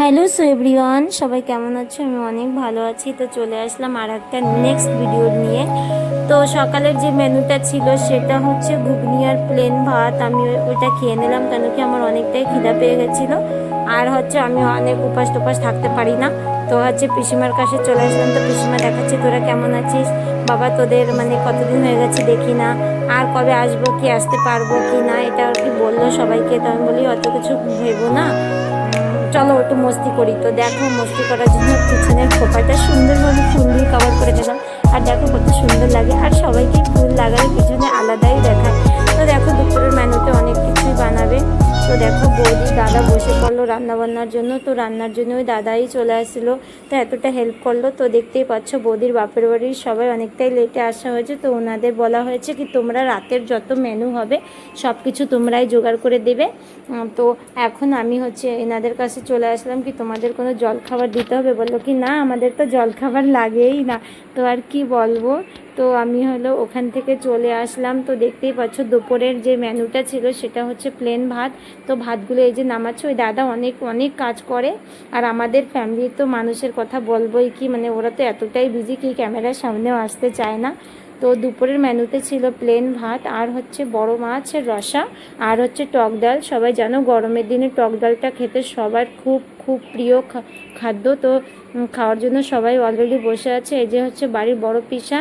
Hello everyone, সবাই কেমন আছো? আমি অনেক ভালো আছি। তো চলে আসলাম আর একটা নেক্সট ভিডিও নিয়ে। তো সকালের যে মেনুটা ছিল সেটা হচ্ছে ঘুগনি আর প্লেন ভাত। আমি ওই- ওইটা খেয়ে নিলাম কেন কি আমার অনেকটাই খিদা পেয়ে গেছিল। আর হচ্ছে আমি অনেক উপাস টুপাস থাকতে পারি না। তো হচ্ছে পিসিমার কাছে চলে আসলাম। তো পিসিমা দেখাচ্ছে, তোরা কেমন আছিস? বাবা তোদের মানে কতদিন হয়ে গেছে দেখি না। আর কবে আসব, কি আসতে পারব, কি না? এটা আর কি বলল সবাইকে। তো আমি বলি, অত কিছু ভেবো না। চলো একটু মস্তি করি। তো দেখো, মস্তি করার জন্য পিছনের খোপাটা সুন্দরভাবে ফুল দিয়ে কভার করে দিলাম। আর দেখো কত সুন্দর লাগে। আর সবাইকে ফুল লাগালে পিছনে আলাদাই দেখায় তো দেখো বৌদি দাদা বসে পড়ল রান্না বান্নার জন্য। তো রান্নার জন্য ওই দাদাই চলে আসছিল তো এতটা হেল্প করল। তো দেখতেই পাচ্ছ বৌদির বাপের বাড়ির সবাই অনেকটাই লেটে আসা হয়েছে। তো ওনাদের বলা হয়েছে কি, তোমরা রাতের যত মেনু হবে সব কিছু তোমরাই জোগাড় করে দেবে। তো এখন আমি হচ্ছে এনাদের কাছে চলে আসলাম কি, তোমাদের কোনো জল খাবার দিতে হবে? বলল কি, না, আমাদের তো জল খাবার লাগেই না। তো আর কি বলব? তো আমি হলো ওখান থেকে চলে আসলাম। তো দেখতেই পাচ্ছ দুপুরের যে মেনুটা ছিল সেটা হচ্ছে প্লেন ভাত। তো ভাতগুলো এই যে নামাচ্ছে, ওই দাদা অনেক অনেক কাজ করে। আর আমাদের ফ্যামিলির তো মানুষের কথা বলবোই কি মানে ওরা তো এতটাই বিজি কি ক্যামেরার সামনেও আসতে চায় না। তো দুপুরের মেনুতে ছিল প্লেন ভাত, আর হচ্ছে বড় মাছের রসা, আর হচ্ছে টক ডাল। সবাই জানো গরমের দিনে টক ডালটা খেতে সবার খুব খুব প্রিয় খাদ্য। তো খাওয়ার জন্য সবাই অলরেডি বসে আছে। এই যে হচ্ছে বাড়ির বড় পিসা।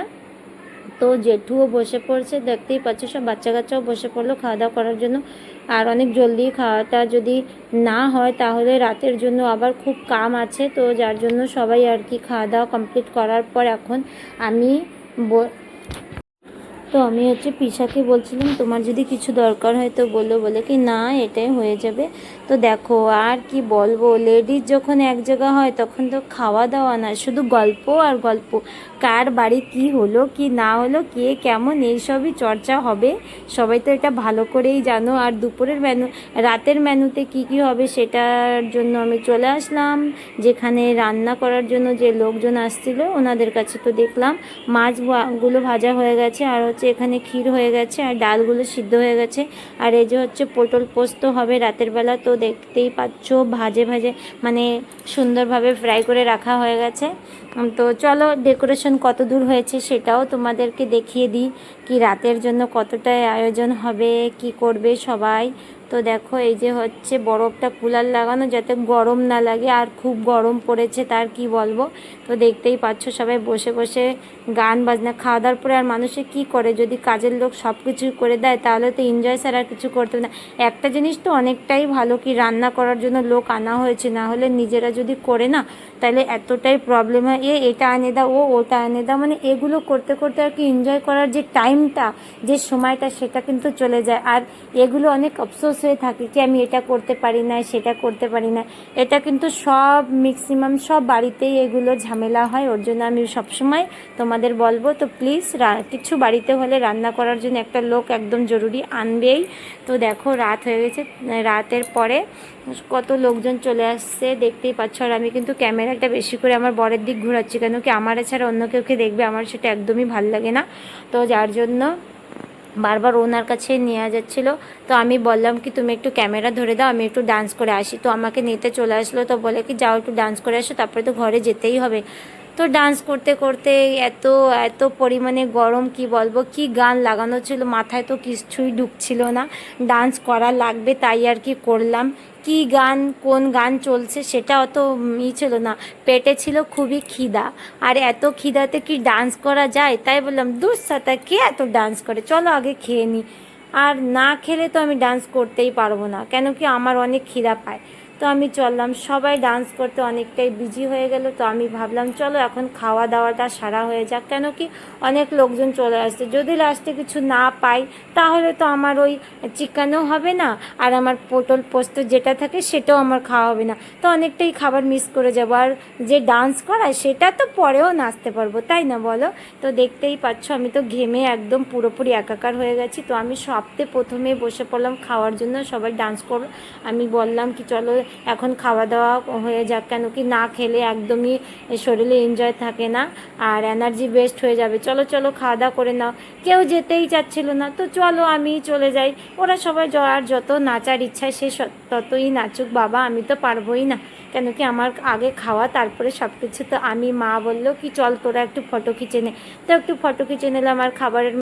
তো জেঠুও বসে পড়ছে, দেখতেই পাচ্ছ সব বাচ্চা কাচ্চাও বসে পড়ল খাওয়া দাওয়া করার জন্য। আর অনেক জলদি খাওয়াটা যদি না হয় তাহলে রাতের জন্য আবার খুব কাম আছে, তো যার জন্য সবাই আর কি খাওয়া দাওয়া কমপ্লিট করার পর এখন আমি তো আমি হচ্ছে পিসাকে বলছিলাম, তোমার যদি কিছু দরকার হয় তো বলল বলে কি, না, এটাই হয়ে যাবে। তো দেখো, আর কি বলব লেডিস যখন এক জায়গা হয় তখন তো খাওয়া দাওয়া না, শুধু গল্প আর গল্প। কার বাড়ি কি হলো, কি না হলো, কে কেমন এইসবই চর্চা হবে। সবাই তো এটা ভালো করেই জানো। আর দুপুরের মেনু রাতের মেনুতে কি কি হবে সেটার জন্য আমি চলে আসলাম। যেখানে রান্না করার জন্য যে লোকজন আসছিল, ওনাদের কাছে তো দেখলাম মাছগুলো ভাজা হয়ে গেছে। আর হচ্ছে এখানে ক্ষীর হয়ে গেছে আর ডালগুলো সিদ্ধ হয়ে গেছে। আর এই যে হচ্ছে পটল পোস্ত হবে রাতের বেলা, তো দেখতেই পাচ্ছ ভাজে ভাজে মানে সুন্দরভাবে ফ্রাই করে রাখা হয়ে গেছে। তো চলো ডেকোরেশন কত দূর হয়েছে সেটাও তোমাদেরকে দেখিয়ে দিই, কি রাতের জন্য কতটা আয়োজন হবে, কি করবে সবাই। তো দেখো, এই যে হচ্ছে বরফটা কুলার লাগানো, যাতে গরম না লাগে, আর খুব গরম পড়েছে তার কি বলব? তো দেখতেই পাচ্ছ সবাই বসে বসে গান বাজনা খাওয়া দাওয়ার পরে আর মানুষে কি করে? যদি কাজের লোক সব কিছু করে দেয়, তাহলে তো এনজয় ছাড়া আর কিছু করতে না। একটা জিনিস তো অনেকটাই ভালো কি রান্না করার জন্য লোক আনা হয়েছে, না হলে নিজেরা যদি করে না, তাহলে এতটাই প্রবলেম হয়। এ, এটা আনে দাও, ও, ওটা আনে দাও মানে এগুলো করতে করতে আর কি এনজয় করার যে টাইমটা যে সময়টা, সেটা কিন্তু চলে যায়। আর এগুলো অনেক আফসোস হয়ে থাকে যে আমি এটা করতে পারি না, সেটা করতে পারি না। এটা কিন্তু সব ম্যাক্সিমাম সব বাড়িতেই এগুলো ঝামেলা হয়। ওর জন্য আমি সবসময় তোমাদের বলব, তো প্লিজ কিছু বাড়িতে হলে রান্না করার জন্য একটা লোক একদম জরুরি আনবেই। তো দেখো, রাত হয়ে গেছে। রাতের পরে কত লোকজন চলে আসছে, দেখতেই পাচ্ছ। আর আমি কিন্তু ক্যামেরাটা বেশি করে আমার বরের দিক ঘোরাচ্ছি, কেন কি আমার ছাড়া অন্য কেউকে দেখবে? আমার সেটা একদমই ভালো লাগে না। তো যার জন্য বারবার ওনার কাছে নেওয়া যাচ্ছিল। তো আমি বললাম কি, তুমি একটু ক্যামেরা ধরে দাও, আমি একটু ডান্স করে আসি। তো আমাকে নিতে চলে আসলো, তো বলে কি, যাও একটু ডান্স করে আসো, তারপরে তো ঘরে যেতেই হবে। তো ডান্স করতে করতে এত এত পরিমাণে গরম, কি বলব? কি গান লাগানো ছিল? মাথায় তো কিছুই ঢুকছিল না। ডান্স করা লাগবে তাই আর কি করলাম। কি গান, কোন গান চলছে সেটা অত ই ছিল না। পেটে ছিল খুবই খিদা। আর এত খিদাতে কি ডান্স করা যায়? তাই বললাম, দূর সাথে কে এত ডান্স করে? চলো আগে খেয়ে নিই আর না খেলে তো আমি ডান্স করতেই পারব না। কেন কি আমার অনেক খিদা পায়। তো আমি চললাম। সবাই ডান্স করতে অনেকটাই বিজি হয়ে গেল, তো আমি ভাবলাম, চলো এখন খাওয়া দাওয়াটা সারা হয়ে যাক। কেন কি অনেক লোকজন চলে আসছে। যদি লাস্টে কিছু না পাই, তাহলে তো আমার ওই চিকেনও হবে না, আর আমার পটল পোস্ত যেটা থাকে সেটাও আমার খাওয়া হবে না। তো অনেকটাই খাবার মিস করে যাব। আর যে ডান্স করায়, সেটা তো পরেও নাচতে পারব, তাই না বলো? তো দেখতেই পাচ্ছ, আমি তো ঘেমে একদম পুরোপুরি একাকার হয়ে গেছি। তো আমি সবতে প্রথমে বসে পড়লাম খাওয়ার জন্য, সবাই ডান্স করল আমি বললাম কি, চলো এখন খাওয়া দাওয়া হয়ে যাক, কেন কি না খেলে একদমই শরীরে এনজয় থাকে না আর এনার্জি বেস্ট হয়ে যাবে। চলো চলো খাওয়া দাওয়া করে নাও। কেউ যেতেই চাচ্ছিল না, তো চলো আমি চলে যাই। ওরা সবাই আর যত নাচার ইচ্ছা সে ততই নাচুক। বাবা, আমি তো পারবোই না। কেন কি আমার আগে খাওয়া, তারপরে সব কিছু তো আমি মা বলল কি, চল, তোরা একটু ফটো খিচে নে তো একটু ফটো খিচে নিলাম আর খাবারের